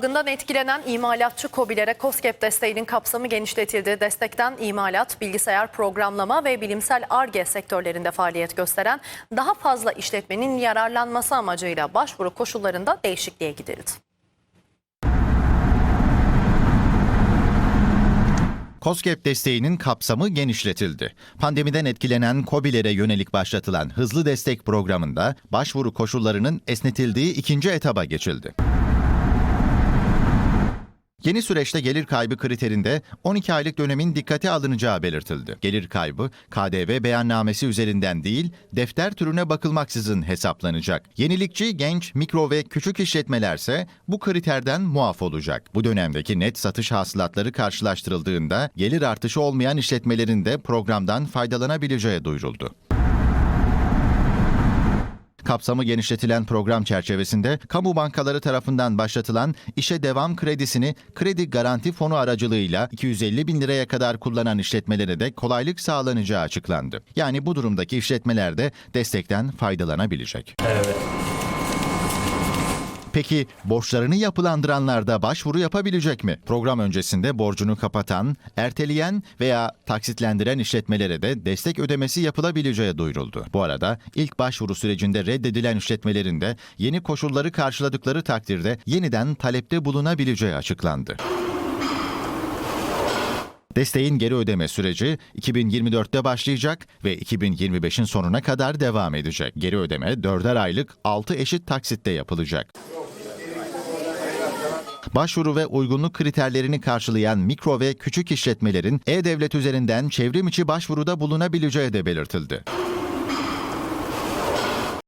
Salgından etkilenen imalatçı KOBİ'lere KOSGEB desteğinin kapsamı genişletildi. Destekten imalat, bilgisayar programlama ve bilimsel ARGE sektörlerinde faaliyet gösteren daha fazla işletmenin yararlanması amacıyla başvuru koşullarında değişikliğe gidildi. COSGAP desteğinin kapsamı genişletildi. Pandemiden etkilenen KOBİ'lere yönelik başlatılan hızlı destek programında başvuru koşullarının esnetildiği ikinci etaba geçildi. Yeni süreçte gelir kaybı kriterinde 12 aylık dönemin dikkate alınacağı belirtildi. Gelir kaybı KDV beyannamesi üzerinden değil, defter türüne bakılmaksızın hesaplanacak. Yenilikçi genç, mikro ve küçük işletmelerse bu kriterden muaf olacak. Bu dönemdeki net satış hasılatları karşılaştırıldığında gelir artışı olmayan işletmelerin de programdan faydalanabileceği duyuruldu. Kapsamı genişletilen program çerçevesinde kamu bankaları tarafından başlatılan işe devam kredisini kredi garanti fonu aracılığıyla 250 bin liraya kadar kullanan işletmelere de kolaylık sağlanacağı açıklandı. Yani bu durumdaki işletmeler de destekten faydalanabilecek. Peki borçlarını yapılandıranlar da başvuru yapabilecek mi? Program öncesinde borcunu kapatan, erteleyen veya taksitlendiren işletmelere de destek ödemesi yapılabileceği duyuruldu. Bu arada ilk başvuru sürecinde reddedilen işletmelerin de yeni koşulları karşıladıkları takdirde yeniden talepte bulunabileceği açıklandı. Desteğin geri ödeme süreci 2024'te başlayacak ve 2025'in sonuna kadar devam edecek. Geri ödeme 4'er aylık 6 eşit taksitte yapılacak. Başvuru ve uygunluk kriterlerini karşılayan mikro ve küçük işletmelerin e-devlet üzerinden çevrim içi başvuruda bulunabileceği de belirtildi.